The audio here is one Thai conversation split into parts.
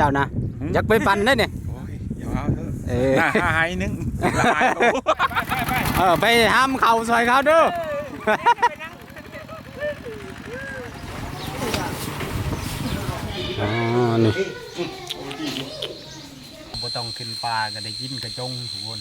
เจ้านะหืมอยากไปปั่นได้เนี่ยโอ้ยอย่าเอาเถอะเออหน้าหาหายนึงละหายโอ้ไปไปเออไปห้ามเข่าซอยเขาเด้ออ๋อนี่บ่ต้องขึ้นปลาก็ได้กินกระจงทุกคน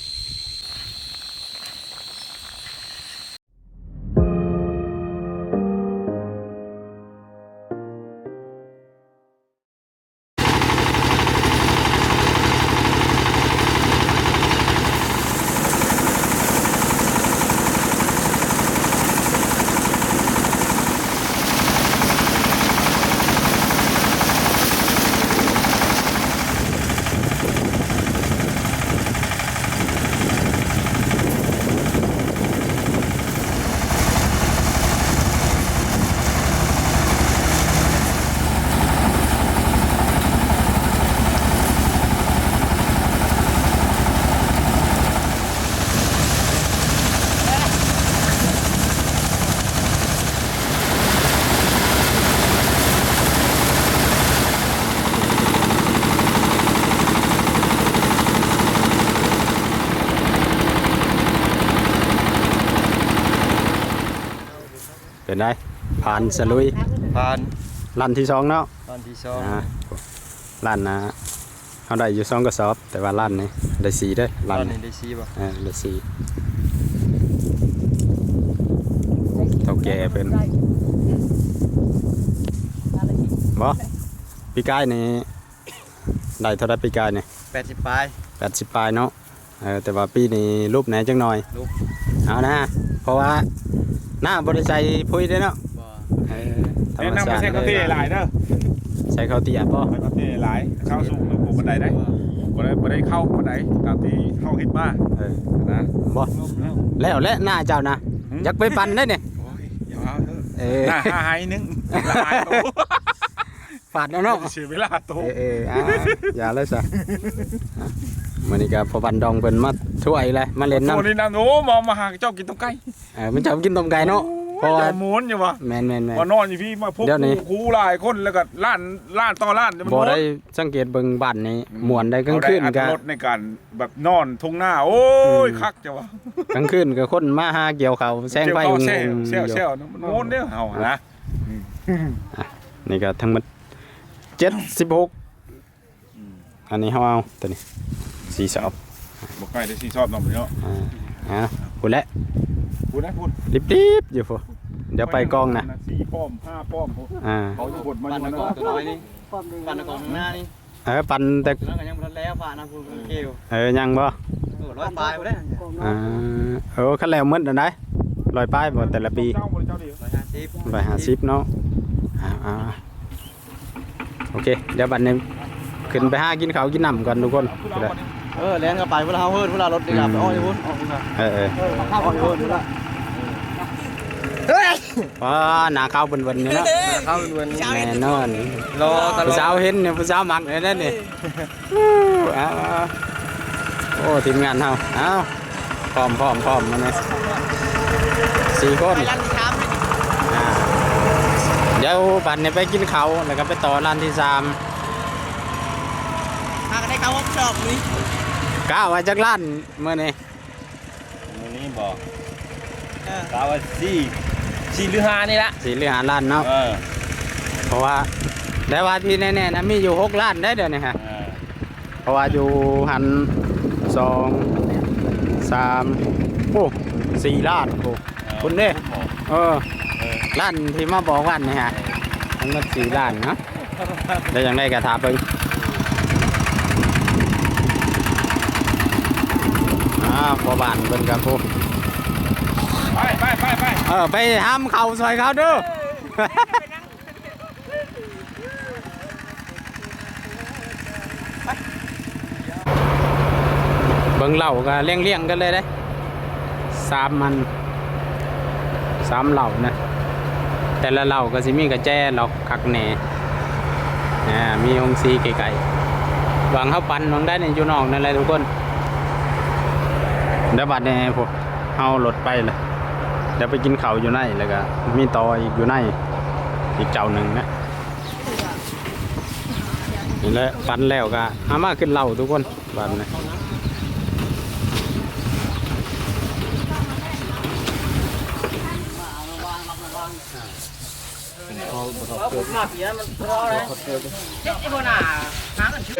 ไงผ่านสลุยผ่านลั่นที่สองเนาะตอนที่สองอ่าลั่นนะเขาได้อยู่สองกระสอบ แต่ว่าลั่นนี่ได้สีได้อตลั่อนนนี่นี้ได้ซีบ่เออได้สีเท่าแก่เป็นบ่ปีกายนี่ได้เท่าไรปีกายนี่แปดสิบปลายแปดสิบปลายเนาะเออแต่ว่าปีนี้รูปไหนจังหน่อยรูปเอานะเพราะว่า หน้าบริษัทพุยได้อเนาะบ่เออธรรแนะมนำไปชาติใช้ข้าวเทหลายเด้อใช้ข้าวเตียป่ะไปข้าวเทหลายเข้าสู่ระบบบันไดได้บ่ได้บ่ได้เข้าบันไดตามที่เข้าเฮ็ดมาเออนะบ่แล้วและหน้าเจ้านะหืมอยากไปปั่นได้เนี่ยโอ้ยอย่าเอาเถอะเออหน้าหาหายนึงละหายโตปาดเอาเนาะเสียเวลาโตเออเอออ่าอย่าเลยซะ มื้อนี้ก็พอบันดองเพิ่นมาช่วยเลยมาเล่นโตน้ำนี่นะโอ้มองมาหาเจ้ากินต้มไก่เออมันชอบกินต้มไก่เนาะเพราะว่าจ้ม้วนอยู่วะแม่นแม่นแม่นมานอนอยู่พี่มาพบเดี๋ยวนี้ครูหลายคนแล้วก็ล้านล้านต่อล้านเดี๋ยวมันบ่ม้วนได้สังเกตเบิ่งบ้านนี้ม่วนได้กลางคืนเอก็ได้อัตรถรสในการแบบนอนทุ่งหน้าโอ้ยอืมคักจังวะกลางคืนก็คนมาหาเกี่ยวเขาวแซงไปเจ้างเข้าแซ่งเซี่ยวอยู่เซี่ยวนะมันม้วนเนี่ยเอานะนี่ก็ทั้งหมดเจ็ดสิบหกอันนี้เขาเอาตัวนี้ สี่สอบบอกไก่ได้ซีชอบน้องมันเนาะอ่าอ่าพูดแล้วพูดนะพูดรีบรีบๆอยู่พอเดี๋ยวไปกองนะสี่ป้อมห้าป้อมพูดอ่าเขาจะบดมาอปั่นยู่ตะนะกอนตัวน้อยนี่ปั่นตะกอนข้างหน้านี่เออปันแต่แล้วก็ยังบ่ทันแล้วผ่านนะพูดเกลียวเออยังบ่เออร้อยปลายบ่ได้อ่าเออขั้นแล้วหมืดอันไหนลอยป้ายบ่แต่ละปีเจ้าบริเจ้าเดียวร้อยห้าสิบลอยหาสิบเนาะอ่าอ่าโอเคเดี๋ยวบัดนี้ขึ้นไปหากินข้าวกินน้ำก่อนทุกคนคือก็ เราได้วันนี้เออแล่นก็ไปเวลาเฮาเฮิร์นเวลารถดีกว่าไปอ้อยพุ่นออกพุ่นเออเออข้าวอ้อยพุ่นพุ่นละว้าหน้าข้าวเบิ่นๆนี่เนาะข้าวเป็นวันแน่นอนรอตลผู้อสาวดเห็นเนี่ยผู้สาวมักเลยนั่นนี่เอาเอาโอ้ทีมงานเฮาเอาพร้อมพร้อมพร้อมมันเลยสี่คนอ่าเดี๋ยวบัดเนี่ยไปกินเขาวแล้วก็ไปต่อร้านที่สามหากได้ข้าวชอบนี่ ก้าวมาจากร้านเมื่อนี้มื้อนี้บอกกาว่าสี่สี่หรือห้านี่ละสีเหลืองร้านเนาะเออเพราะว่าได้ว่าที่แน่ๆนะมีอยู่หกร้านได้เดี๋ยวนี้ฮะเออเพราะว่าอยู่หันสองสามโอ้สี่ร้านโอ้ คุณเด้เออเออร้านที่มาบอกวันนี่ฮะทั้งหมดสี่ร้านเนาะแล้วยังได้กระถาเพิ่ง อ่าพอบานเพิ่นกับผู้ไปไปไปไปเออไปห้ามเขาซอยเขาเด้อเบิ่งเหล่าก็เลี้ยงเลี้ยงๆกันเลยได้สามมันสามเหล่านะแต่ละเหล่าก็สิมีกระแจหลอกคักแหน่อ่ามีองค์ซีไก่ๆหวังเขาปันหวังได้ในอยู่นอกนั่นแหละทุกคน เดี๋ยวบัดนี้พวกเฮารถไปเลยเดี๋ยวไปกินข้าวอยู่ในแล้วก็มีต่ออีกอยู่ในอีกเจ้าหนึ่งนะนี่แหละปันแล้วก็เอามาขึ้นเหล่าทุกคนบันนะผมมาเสียมันรอเลยเจ๊ไอ้บน่ะหากันชื่อ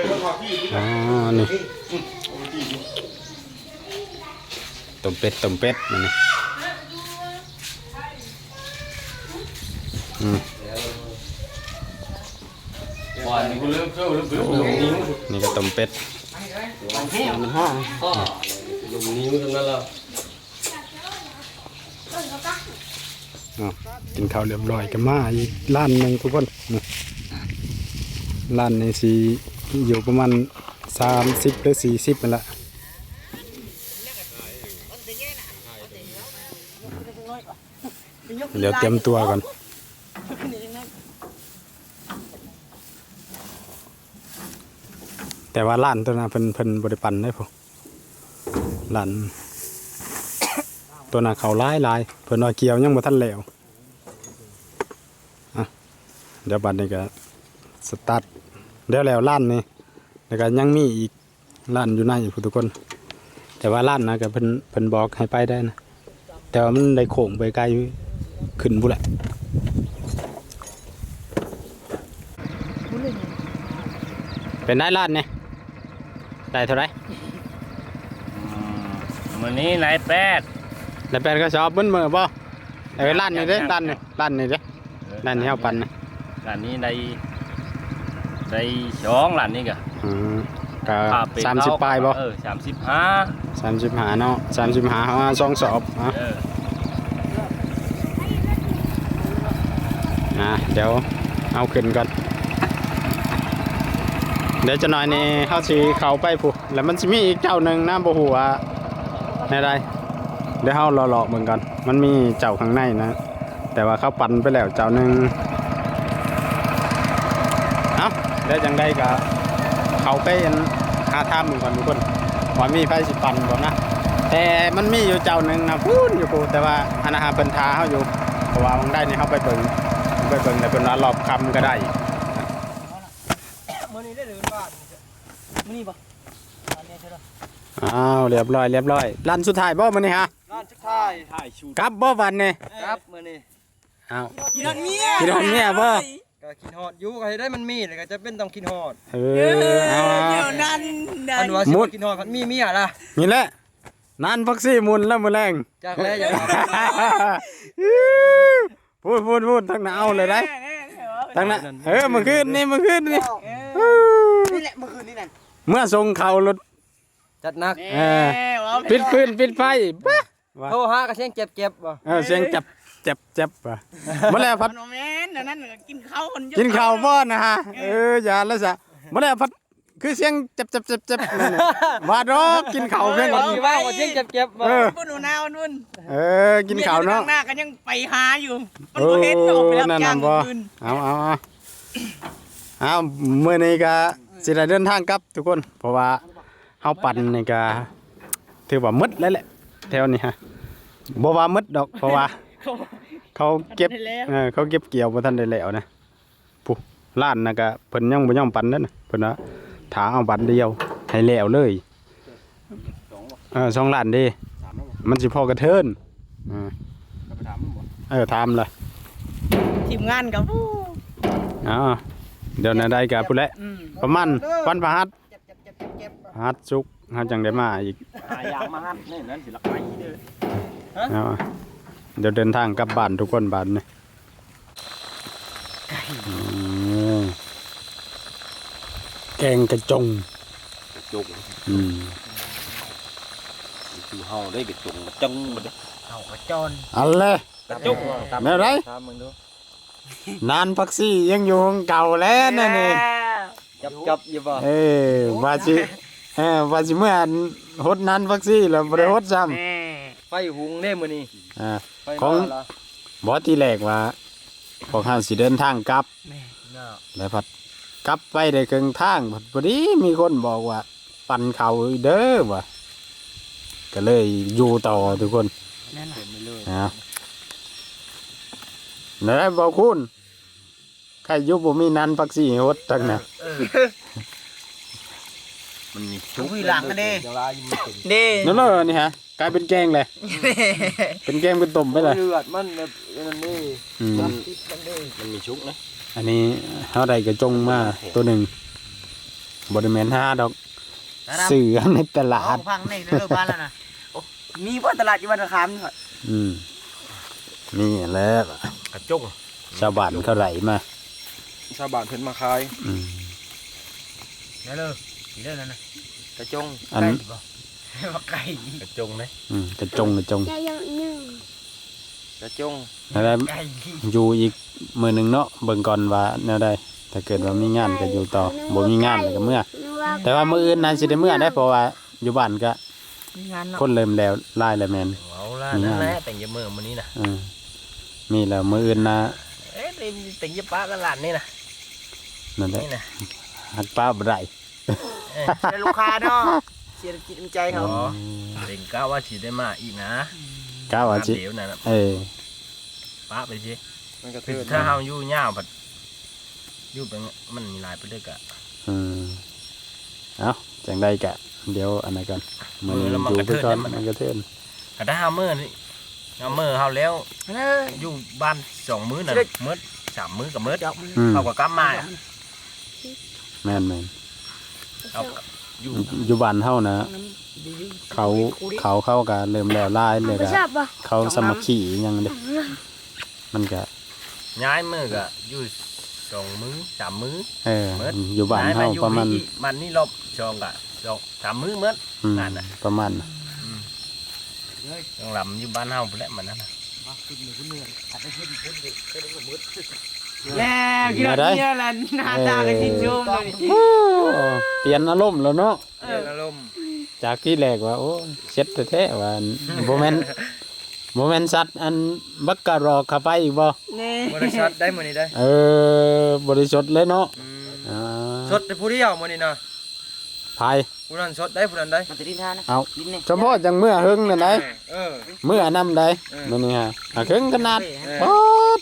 อ๋อนี่ ต้มเป็ดต้มเป็ดนนี่อืมวันนี้กูเริ่มเชื่อเริ่มเริ่มโอ้นี่ก็ต้มเป็ดลงนิ้วทั้งนั้นแล้วอ๋อกินข้าวเรียบร้อยก็มาอีกร้านหนึ่งทุกคนล้านในสีอยู่ประมาณสามสิบหรือสี่สิบนั่นแหละ เดี๋ยวเตรียมตัวก่อนแต่ว่าร้านตัวนั้นเพิ่นเพิ่นบริปันได้พอร้านตัวนั้นเขาลายลายเพิ่นว่าเกี่ยวยังบ่ทันแล้วเดี๋ยวบัดนี้ก็สตาร์ทเดี๋ยวแล้วร้านนี้แล้วก็ยังมีอีกร้านอยู่ในผู้ทุกคน แต่ว่าร้านนะก็เพิ่นเพิ่นบอกให้ไปได้นะแต่ว่ามันได้โค้งไปไกล ขึ้นบุแหละเป็นได้ร้านเนี่ยได้เท่าไหรวันนี้นายแปดได้แปดก็ชอบมึนมือบ่เออร้านนี่เด้ร้านนี่ร้านนี่เด้ร้านนี้เฮาปันนะร้านนี้ได้ได้สองร้านนี้กะอืมก็ค่เป็ดสามสิบปลายบ่เออสามสิบห้าสามสิบหาเนาะสามสิบหาเอามาสองสอบอะ เอออะเดี๋ยวเอาขึ้นก่อน เดี๋ยวจะหน่อยนี่เฮาสิเขาไปผู้แล้วมันสิมีอีกเจ้าหนึ่งนะบ่ฮู้ว่าในใดเดี๋ยวเฮารอๆเบิ่งก่อนมันมีเจ้าข้างในนะ แต่ว่าเขาปั่นไปแล้วเจ้าหนึ่งเอาเดี๋ยวจังได้ก็เขาไปอันหาท่ามึงก่อนทุกคนว่ามีไผสิปั่นบ่นะแต่มันมีอยู่เจ้าหนึ่งนะพูนอยู่กูแต่ว่าอนาหาเพิ่นทาเฮาอยู่เพราะว่ามันได้นี่เฮาไปเบิ่ง ไปเบิ่งแต่เพิ่นว่ารอบคำก็ได้มื้อนี้ได้หรือบ้านมื้อนี้บ่อันนี้ใช่ไหมอ้าวเรียบร้อยเรียบร้อยร้านสุดท้ายบ่มื้อนี้ฮะร้านสุดท้ายถ่ายชูกลับบ่วันนี้ครับมื้อนี้อ้าวกินฮอดเมียกินฮอดเมียบ่ก็กินฮอดอยู่ก็ให้ได้มันมีแล้วก็จะเป็นต้องกินฮอดเออเอาเดี๋ยวนั้นเดิอันนว่าสิบ่กินฮอดพันมีเมียล่ะนี่แหละนานพักซี่มุนแล้วมื้อแรงจากแล้วอย่าเอา พูดพูดพูดทั้งหน้าเอาเลยได้ทั้งหน้าเออเมื่อคืนนี่เมื่อคืนนี่นี่แหละเมื่อคืนนี่นั่นเมื่อส่งเขารถจัดหนักเออปิดฟืนปิดไฟบ้าโทรหาก็เสียงเจ็บๆบ่เออเสียงจับจับจับว่ะมาแล้วพัดโนแมนเดี๋ยวนั้นกินข้าวคนเยอะกินข้าวบ่นะฮะเอออย่าแล้วซะมาแล้วพัด คือเสียงจับจับจับจับนั่นน่ะว่าดอกกินข้าวเพียงเพิ่นว่าว่าเสียงเจ็บๆบ่เออปุ่นหนูนาวันนุ่นเออกินข้าวเนาะหน้าก็ยังไปหาอยู่ มันโอ้บ่เห็นออกไปรับนั่นจ้าน่ะงบ่คืนเอาเอาเอาเอามื้อนี้ก็สิได้เดินทางกลับทุกคน เพราะว่าเฮาปั่นนี่ก็ถือว่าหมดแล้วแหละแถวนี้ฮะบ่ว่าหมดดอก เพราะว่า เขาเก็บได้แล้วเออเขาเก็บเกี่ยวบ่ทันได้แล้วนะผู้ร้านน่ะก็เพิ่นยังบ่ยอมปั่นนั่นน่ะเพิ่นว่า ถาเอาบัตรเดียว ให้แล้วเลยเออสองล้านเด้มันสิพอกระเทินเออเออถามเลยทีมงานกับผู้อ๋อเดี๋ยวนาได้กับผู้นแหละอืมประมาณวันพฤหัสเจ็บๆๆๆพฤหัสศุกร์เฮาจังได้มาอีกหายางมาฮัดนี่นั่นสิละไปเด้อเอาเดี๋ยวเดินทางกลับบ้านทุกคนบ้านนี่อืม แกงกระจงจุกอืมคือเฮาได้กระจุกมาจังมาเด้อเอากระจอนเอาเลยกระจุกแม่ไรถามมึงดูนานพักซี่ยังอยู่ของเก่าแล้วนั่นนี่จับๆอยู่บ่เอ้ยว่าสิเออว่าสิเมื่อฮดนานพักซี่แล้วบ่ได้ฮดซ้ำแม่ไฟหุงเด้มื้อนี้อ่าไฟของมาละบ่ที่แรกว่าพวกเฮาสิเดินทางกลับน่าแล้วพัด กลับไปได้ครึ่งทางพัดพอดีมีคนบอกว่า ปั่นเขาเด้อว่ะก็เลยอยู่ต่อทุกคนนั่นน่ะเป็นไปเลยนะแล้วได้บอกคุณรยุบบ่มีนันปักสี่ฮดจังนะมันมีถุงอยู่หลังกันดิเดี๋ยวลายมันเป็นเด้นั่นเลยนี่ฮะกลายเป็นแกงเลยเป็นแกงเป็นต้มไปเลยเลือดมันแบบนั่นนี่อืมมันมีชุกนะ อันนี้เฮาได้กระจงมาตัวหนึ่งบริเวณห้าดอกเสือในตลาเอาดพังในเลิกบ้านแล้วนะโอ้มีว่าตลาดอยู่วันอังคารนี่ครับอืมนี่แหละกระจุกชาวบ้านเขาไหลมาชาวบ้านเพิ่นมาขายอืมเดี๋ยวเลิกกี่เลิกแล้วนะกระจงอันว่าไก่กระจงนะอืมกระจงกระจง กระจงแล้วได้ไก่อยู่อีกมือหนึ่งเนาะเบิ่งก่อนว่าแนวใดถ้าเกิดว่ามีงานก็อยู่ต่อบ่มีงานก็เมื่อ แต่ว่ามื้ออื่นนั้นสิได้เมื่อได้เพราะว่าอยู่บ้านก็มีงานเนาะคนเริ่มแล้วลายแล้วแม่นเอาละนั่นแหละแต่งยาเมื่อมื้อนี้นะอืมมีแล้วมื้ออื่นนะเอ๊ะเป็นแต่งยาป้ากันหลานนี่นะนั่นแหละนี่นะหักป้าบ่ได้เอ้ยเสียลูกค้าเนาะเสียจิตใจเขาอ๋อเต็งก้าวว่าสิได้มาอีกนะ ก้าวอาจิเดี๋ยวนั่นน่ะเออป้าไปสิมันก็คือเทือนถ้าเฮาอยู่ยาวบัดอยู่ไปมันมีหลายไปเด้อกะอืมเอาจังได้กะ เดี๋ยวอันนั้นก่อนมือเออแล้วมันอยู่กระไปเทินก่อนได้มันมันกระเทือนก็ถ้าเฮามื้อนี่เฮามื้อเฮาแล้วอยู่บ้านสองมื้อน่ะมื้อสามมื้อกับมื้ออืมเขาก็กลับมาอะแม่นแม่นเอาอยู่อยู่บ้านเฮานะ เขาเขาเข้ากันเริ่มแล้วลายเลยก็เขาสามัคคีอิหยังเด้มันก็ย้ายมื้อก็อยู่สองมื้อสามมื้อเออเมิดอยู่บ้านย้ยเฮาอยู่ประมาณนี่มันนี่รอบสองกะสองสามมื้อมื้ออืมนั่นน่ะประมาณน่ะต้องลำอยู่บ้านเฮาพุ่นแหละมันนั่นน่ะ แล้วกินอะไรเนี่ยแหละหน้าตากันชินชมเลยโอ้เปลี่ยนอารมณ์แล้วเนาะเอออารมณ์จากที่แรกว่าโอ้เช็ดแท้ๆว่าบ่แม่นบ่แม่นสัตว์อันบักกะรอกเข้าไปอีกบ่นี่บริษัทได้มื้อนี้ได้เออบริสุทธิ์เลยเนาะอ่าสดแต่ผู้เดียวมื้อนี้นะพายผู้นั้นสดได้ผู้นั้นได้มันจะดิ้นท่านะเอาดิ้นนี่เฉพาะจังเมื่อหึงนั่นได้เออเมื่อนำได้เออนั่นนี่ฮะอะหึงขนาดเออโอ้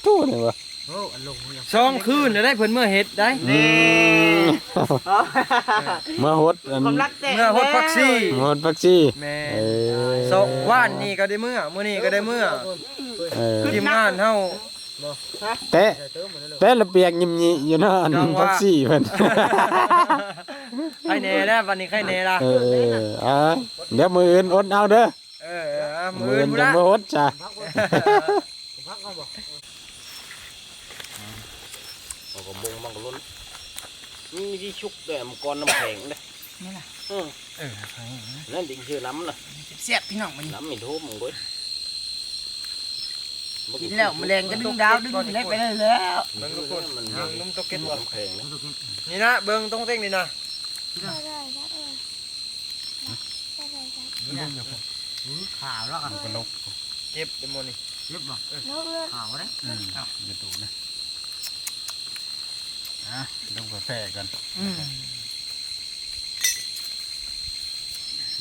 ทู่นี่วะ โอ้อันลงยังสองคืนน่ะได้เพิ่นเมื่อเฮ็ดได้อืมเมื่อหดอันความรักแต่เมื่อฮดพักซี่เมื่อหดพักซี่แม่เออสองว่านนี่ก็ได้เมื่อมื้อนี้ก็ได้เมื่อเออทีมงานเฮาแต่แต่ละเปียกยิมยิอยู่เนาะอันจังหวะพักซี่เพิ่นใครแน่แล้ววันนี้ใครแน่ล่ะเอออะเดี๋ยวมืออื่นอดเอาเด้อเอออะมืมื้อออื่นพุ่นจะละมาหดจ้ะ เอาก็มงมันก็ล้น นี่ที่ชุกแต่มนก้อนน้ำแข็งเด้นี่ล่ะเออเออนั่นดิ่งชื่อล้ำน่ะเสียบพี่น้องมันล้ำมีทูบมึงก้อยกินแล้วแมลงก็ดึงดาวดึงเล็กไปเลยแล้วเบิ่งทุกคนมันเบิ่งนุ่มตกเก็ตบ่น้ำแข็งนะนี่นะเบิ่งต้องเต้งนี่นะขาวแล้วกันนกเก็บเดมอนี่เรียบบ่ขาวเลยอืมอย่าดูนะอะ ดูกาแฟกันอืม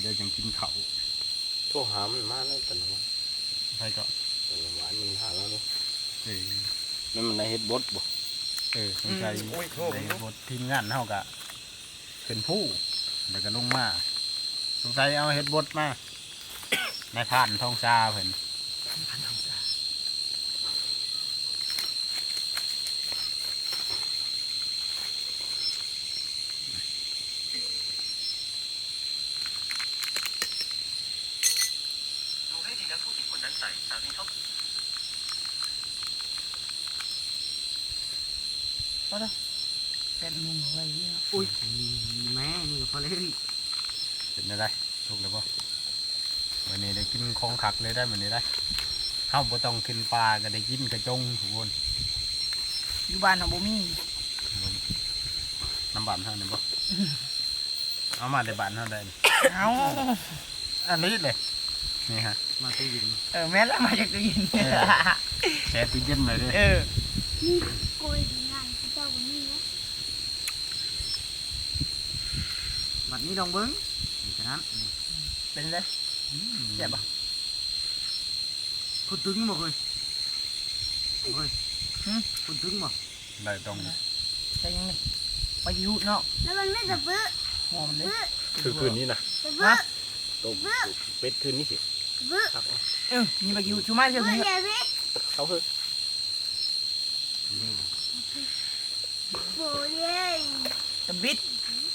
เดี๋ยวจังกินข้าวโทรหามันมาแล้วตอนนั้นไปก็ตอนนั้นหวานมันหาแล้วนี่เออนั่นมันในเฮ็ดบดบ่เออสงสัยโอ้ยโทษในบททีมงานเฮากะเป็นผู้แล้วก็ลงมา สงสัยเอาเฮ็ดบทมาในผ่านทองซาเพิ่น เป็นมุมไว้เนี่ยอุ้ยแม่นี่ก็พอเล่นเป็นได้ได้ถูกเลยป่วันนี้ได้กินของขักเลยได้วันนี้ได้เข้าบ่ต้องกินปลาก็ได้กินกระจงทุกคนอยู่บ้านของบ่มีน้ำบานเท่านี้บ่เอามาในบ้านเท่าใดนี่เอาอันนี้เลยนี่ฮะมาตู้ยินเออแม่ละมาจากตู้เย็นเออแช่ตู้เย็นเลยเด้เออโกยงานที่เจ้าบ่มีนะ บัด นี้ลองเบิ้งฉะนั้นเป็นเลยเจ็บปะคุณตึงบ่เคยเคยคุณตึงบ่ได้ต้องใช่ยังไงไปยูเนาะแล้วมันไม่จะบื้อหอมเลยคือคืนนี้นะจะบื้อต้มเป็ดคืนนี้สิบื้อครับเออมีไปยูชูมาเชียวบื้อนี่เดี๋ยวพี่เขาคือโอ้ยตะบิด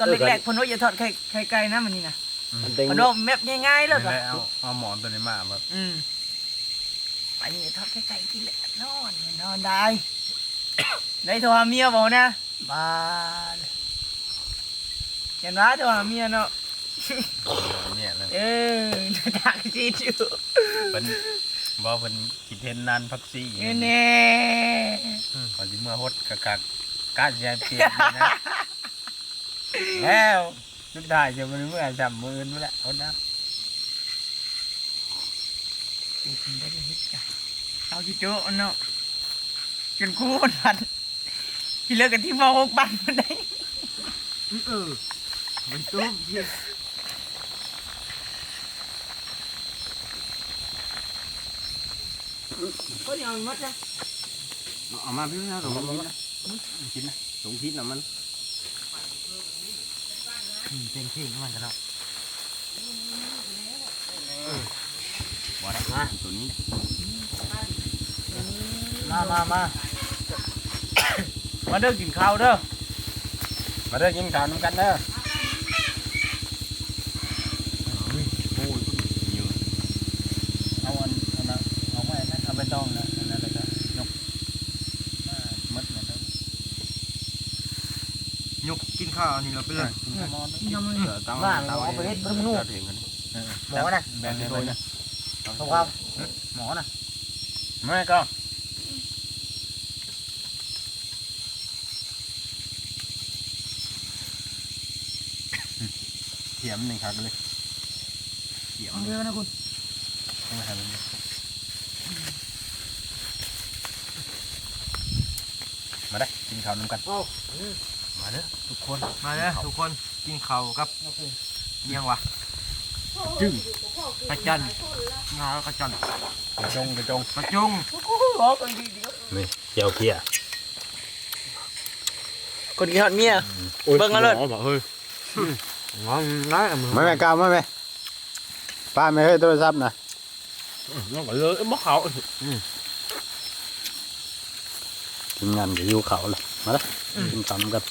ตอนแรกๆเพนว่าอย่าทอดไข่ไข่ไก่นะมันนี่นะอันเต็งพนว่าแบบง่ายๆเลยนี่ก็แหละเอาเอาหมอนตัวนี้มาแบบอืมไปนี่ทอดไข่ไก่กินแหละนอนนอนได้ ได้โทรหาเมียบอกนะบาดเห็นว่าโทรหาเมียเนาะเนี่ยเลยเออดักจีดอยู่เป็นบ่เป็นกินเทนนานพักซี่เออเน่ขอจิเมื่อฮดกะกะกะจะเปลี่ยนนะ แล้วสุดท้ายจะมันเมื่อจำมือนั่นแหละฮดนะกินได้เลยจ้ะเอาจิโจ้เนาะจนคู่มันพันที่เลิกกันที่มหกบันมันได้เออมันตุ้มเยี่ยก็ยังมัดนะเอามาพี่นะสองพิษนะกินนะสองพิษนะมัน เต็งที่มันกันเนาะบ่ได้มาตัวนี้ มามามามาเด้อกินข้าวเด้อ มาเด้อกินข้าวน้ำกันเด้อโอ้ยเอะเอาอันอันนั้นเอาไว้นะเอาไปต้องนะอันนั้นแล้วก็ยกมามัดนะเด้อย กกิน ข้าวนี่เราไปเลยนข้าวมอนกินน้ำมันเออเตาบ้านเราเอาไปเฮ็ดเพิ่มนู่นหมอนะแบนให้ไปนะถูกครับหมอนะไม่ก็เขียมหนึ่งครั้งเลยเขียมเยอาเร็วนะคุณต้องให้มันมาได้กินข้าวน้ำกัน มาเด้อทุกคนมาเลยทุกคนกินข้าวกับเมียงวะจึ้งกระจันงากระจันกระจงกระจงกระจุงขอคนดีเดียวนี่เจียวเพียคนกินฮอดเมียเบิ่งเอาเลยเฮ้ยงอนน้อยมือไม่แม่กาวไม่แม่ป้าไม่ให้โทรศัพท์นะ nó gọi lơ mất khẩu ทีมงานก็อยู่เขาเลยมาเลยกินข้าวน้ำกัน